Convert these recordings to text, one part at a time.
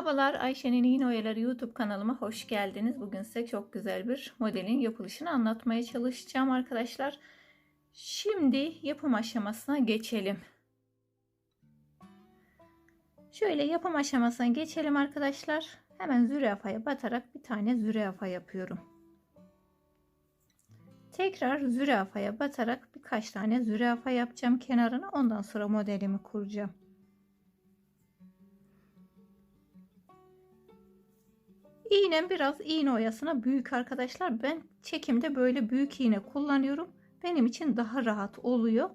Merhabalar Ayşe'nin İğne Oyaları YouTube kanalıma hoş geldiniz. Bugün size çok güzel bir modelin yapılışını anlatmaya çalışacağım arkadaşlar. Şimdi yapım aşamasına geçelim. Şöyle yapım aşamasına geçelim arkadaşlar. Hemen zürafaya batarak bir tane zürafa yapıyorum. Tekrar zürafaya batarak birkaç tane zürafa yapacağım kenarına. Ondan sonra modelimi kuracağım. İğnem biraz iğne oyasına büyük arkadaşlar. Ben çekimde böyle büyük iğne kullanıyorum. Benim için daha rahat oluyor.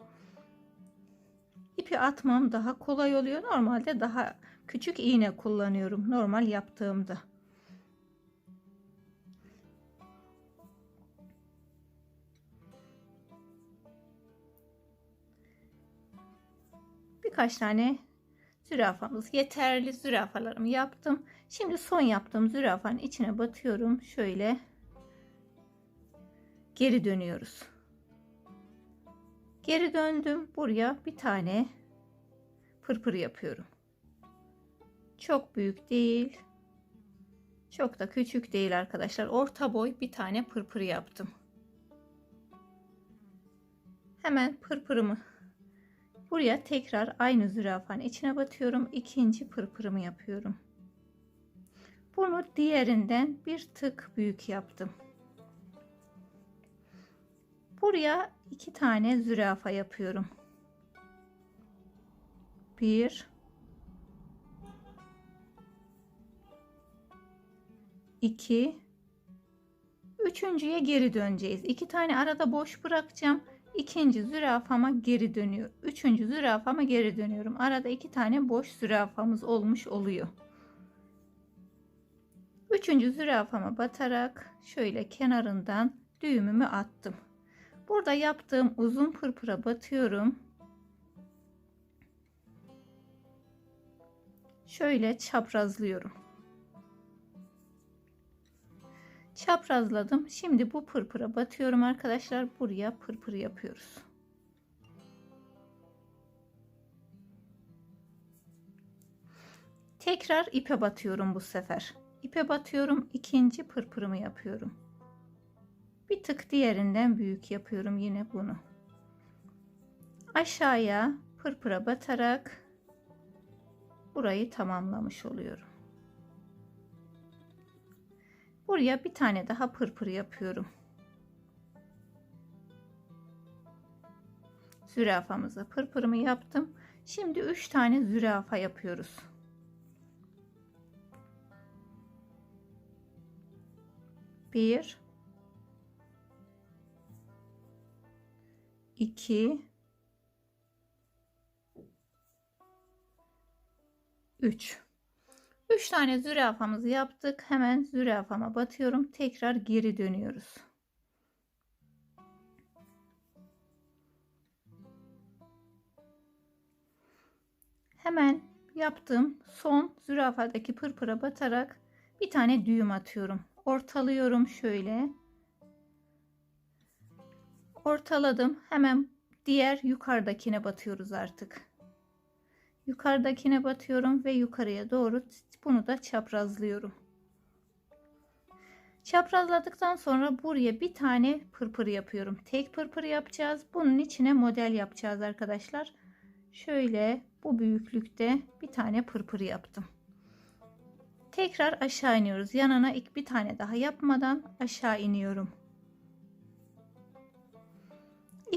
İpi atmam daha kolay oluyor. Normalde daha küçük iğne kullanıyorum. Normal yaptığımda. Birkaç tane zürafamız yeterli. Zürafalarımı yaptım. Şimdi son yaptığım zürafanın içine batıyorum. Şöyle geri dönüyoruz. Geri döndüm. Buraya bir tane pırpır yapıyorum. Çok büyük değil. Çok da küçük değil arkadaşlar. Orta boy bir tane pırpır yaptım. Hemen pırpırımı buraya tekrar aynı zürafanın içine batıyorum. İkinci pırpırımı yapıyorum. Bunu diğerinden bir tık büyük yaptım. Buraya iki tane zürafa yapıyorum. Bir, iki, üçüncüye geri döneceğiz. İki tane arada boş bırakacağım. İkinci zürafama geri dönüyor. Üçüncü zürafama geri dönüyorum. Arada iki tane boş zürafamız olmuş oluyor. Üçüncü zürafama batarak şöyle kenarından düğümümü attım. Burada yaptığım uzun pırpıra batıyorum. Şöyle çaprazlıyorum. Çaprazladım. Şimdi bu pırpıra batıyorum arkadaşlar. Buraya pırpır yapıyoruz. Tekrar ipe batıyorum bu sefer. İpe batıyorum. ikinci pırpırımı yapıyorum. Bir tık diğerinden büyük yapıyorum yine bunu. Aşağıya pırpıra batarak burayı tamamlamış oluyorum. Buraya bir tane daha pırpır yapıyorum. Zürafamıza pırpırımı yaptım. Şimdi 3 tane zürafa yapıyoruz. 1 2 3 3 tane zürafamızı yaptık. Hemen zürafama batıyorum. Tekrar geri dönüyoruz. Hemen yaptığım son zürafadaki pırpıra batarak bir tane düğüm atıyorum ortalıyorum şöyle. Ortaladım. Hemen diğer yukarıdakine batıyoruz artık. Yukarıdakine batıyorum ve yukarıya doğru bunu da çaprazlıyorum. Çaprazladıktan sonra buraya bir tane pırpır yapıyorum. Tek pırpır yapacağız. Bunun içine model yapacağız arkadaşlar. Şöyle bu büyüklükte bir tane pırpır yaptım. Tekrar aşağı iniyoruz. Yanına ilk bir tane daha yapmadan aşağı iniyorum.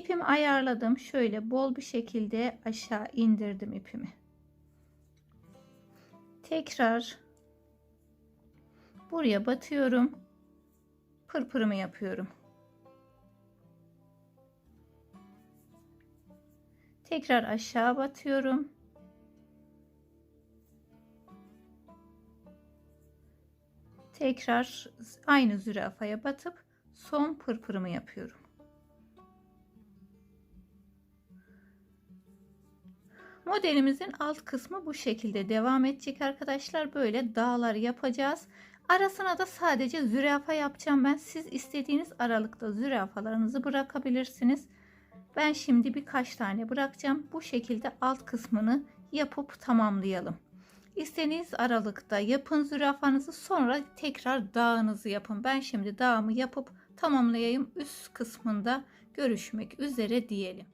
İpimi ayarladım. Şöyle bol bir şekilde aşağı indirdim ipimi. Tekrar buraya batıyorum. Pırpırımı yapıyorum. Tekrar aşağı batıyorum. tekrar aynı zürafaya batıp son pırpırımı yapıyorum. Modelimizin alt kısmı bu şekilde devam edecek arkadaşlar. Böyle dağlar yapacağız. Arasına da sadece zürafa yapacağım ben. Siz istediğiniz aralıkta zürafalarınızı bırakabilirsiniz. Ben şimdi birkaç tane bırakacağım. Bu şekilde alt kısmını yapıp tamamlayalım. İstediğiniz aralıkta yapın zürafanızı sonra tekrar dağınızı yapın. Ben şimdi dağımı yapıp tamamlayayım. Üst kısmında görüşmek üzere diyelim.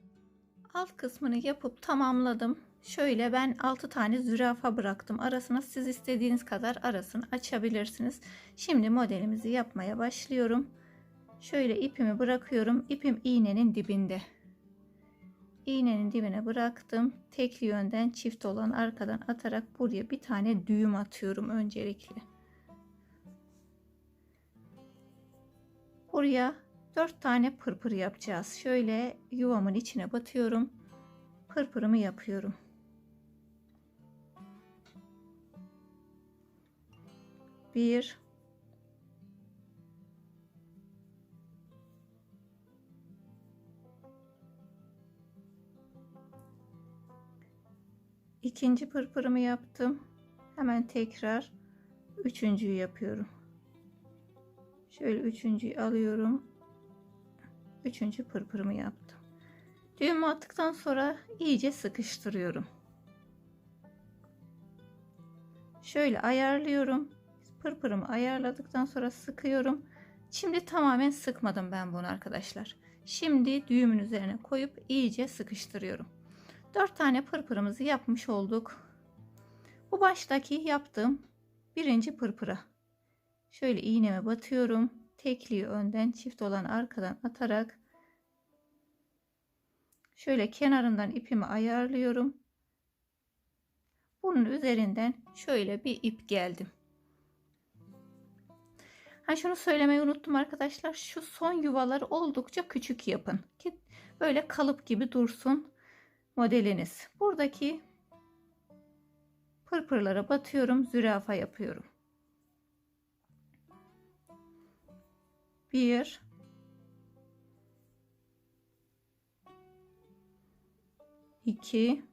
Alt kısmını yapıp tamamladım. Şöyle ben 6 tane zürafa bıraktım. Arasına siz istediğiniz kadar arasını açabilirsiniz. Şimdi modelimizi yapmaya başlıyorum. Şöyle ipimi bırakıyorum. İpim iğnenin dibinde. İğnenin dibine bıraktım. Tekli yönden çift olan arkadan atarak buraya bir tane düğüm atıyorum öncelikle. Buraya 4 tane pırpır yapacağız. Şöyle yuvamın içine batıyorum. Pırpırımı yapıyorum. Bir, ikinci pırpırımı yaptım. Hemen tekrar üçüncüyü yapıyorum. Şöyle üçüncüyü alıyorum. Üçüncü pırpırımı yaptım. Düğümü attıktan sonra iyice sıkıştırıyorum. Şöyle ayarlıyorum. Pırpırımı ayarladıktan sonra sıkıyorum. Şimdi tamamen sıkmadım ben bunu arkadaşlar. Şimdi düğümün üzerine koyup iyice sıkıştırıyorum. 4 tane pırpırımızı yapmış olduk. Bu baştaki yaptığım birinci pırpıra. Şöyle iğneme batıyorum. Tekliği önden çift olan arkadan atarak şöyle kenarından ipimi ayarlıyorum. Bunun üzerinden şöyle bir ip geldim. Ha şunu söylemeyi unuttum arkadaşlar. Şu son yuvaları oldukça küçük yapın ki böyle kalıp gibi dursun modeliniz. Buradaki pırpırlara batıyorum, zürafa yapıyorum. Bir, iki,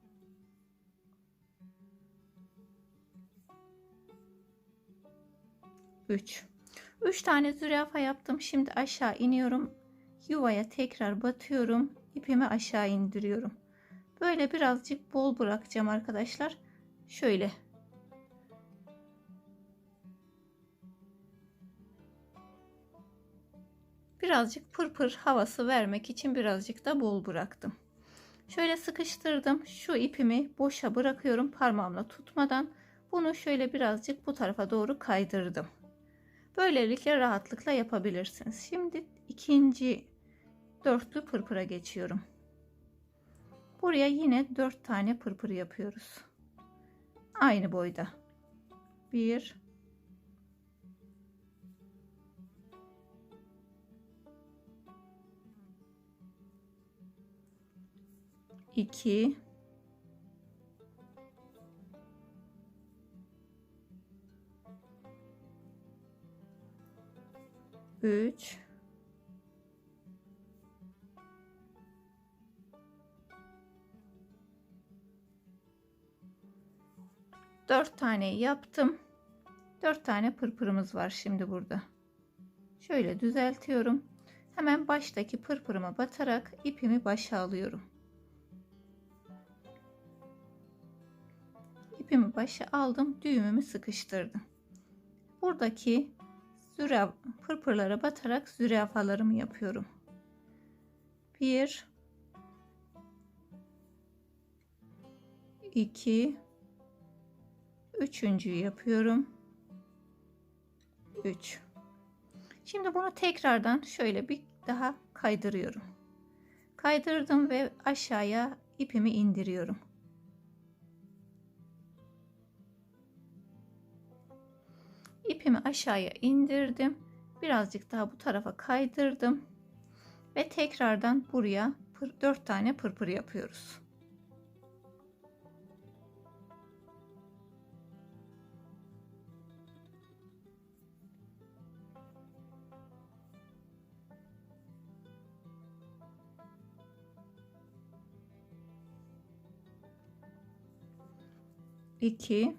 üç. Üç tane zürafa yaptım. Şimdi aşağı iniyorum. Yuvaya tekrar batıyorum. İpimi aşağı indiriyorum. Böyle birazcık bol bırakacağım arkadaşlar. Şöyle. Birazcık pırpır havası vermek için birazcık da bol bıraktım. Şöyle sıkıştırdım. Şu ipimi boşa bırakıyorum parmağımla tutmadan. Bunu şöyle birazcık bu tarafa doğru kaydırdım. Böylelikle rahatlıkla yapabilirsiniz. Şimdi ikinci dörtlü pırpıra geçiyorum. Buraya yine 4 tane pırpır yapıyoruz. Aynı boyda. 1 2 3 4 tane yaptım. 4 tane pırpırımız var şimdi burada. Şöyle düzeltiyorum. Hemen baştaki pırpırıma batarak ipimi başa alıyorum. İpimi başa aldım. Düğümümü sıkıştırdım. Buradaki zürafa pırpırlara batarak zürafalarımı yapıyorum. 1 2 üçüncüyü yapıyorum. 3 Şimdi bunu tekrardan şöyle bir daha kaydırıyorum. Kaydırdım ve aşağıya ipimi indiriyorum. İpimi aşağıya indirdim. Birazcık daha bu tarafa kaydırdım. Ve tekrardan buraya 4 tane pırpır yapıyoruz. 2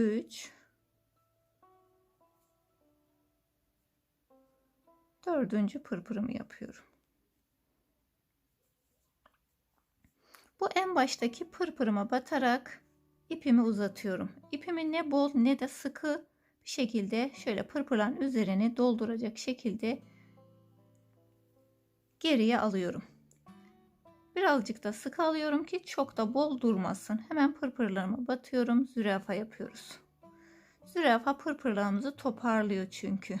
3 dördüncü pırpırımı yapıyorum. Bu en baştaki pırpırıma batarak ipimi uzatıyorum. İpimi ne bol ne de sıkı bir şekilde şöyle pırpırların üzerini dolduracak şekilde geriye alıyorum. Birazcık da sık alıyorum ki çok da bol durmasın. Hemen pırpırlarımı batıyorum. Zürafa yapıyoruz. Zürafa pırpırlarımızı toparlıyor çünkü.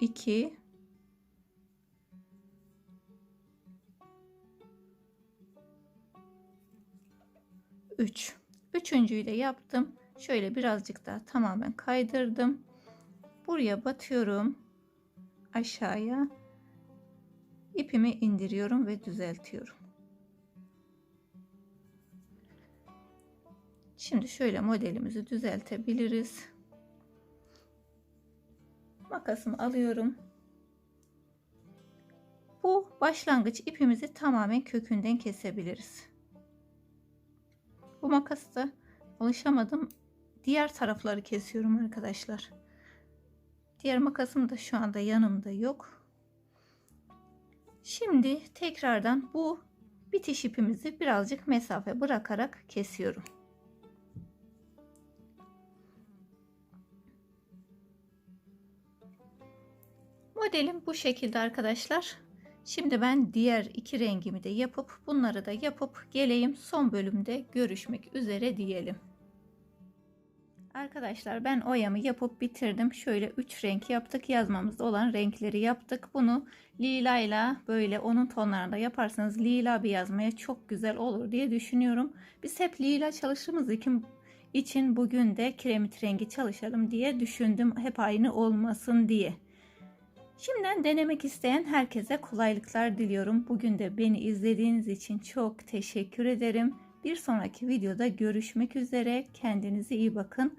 2 3 Üçüncüyü de yaptım. Şöyle birazcık daha tamamen kaydırdım. Buraya batıyorum. Aşağıya ipimi indiriyorum ve düzeltiyorum. Şimdi şöyle modelimizi düzeltebiliriz. Makasımı alıyorum. Bu başlangıç ipimizi tamamen kökünden kesebiliriz. Bu makasta alışamadım. Diğer tarafları kesiyorum arkadaşlar. Diğer makasım da şu anda yanımda yok. Şimdi tekrardan bu bitiş ipimizi birazcık mesafe bırakarak kesiyorum. Modelim bu şekilde arkadaşlar. Şimdi ben diğer iki rengimi de yapıp bunları da yapıp geleyim son bölümde görüşmek üzere diyelim. Arkadaşlar ben oyamı yapıp bitirdim. Şöyle 3 renk yaptık. Yazmamızda olan renkleri yaptık. Bunu lila ile böyle onun tonlarında yaparsanız lila bir yazmaya çok güzel olur diye düşünüyorum. Biz hep lila çalıştığımız için için bugün de kiremit rengi çalışalım diye düşündüm. Hep aynı olmasın diye. Şimdiden denemek isteyen herkese kolaylıklar diliyorum. Bugün de beni izlediğiniz için çok teşekkür ederim. Bir sonraki videoda görüşmek üzere. Kendinize iyi bakın.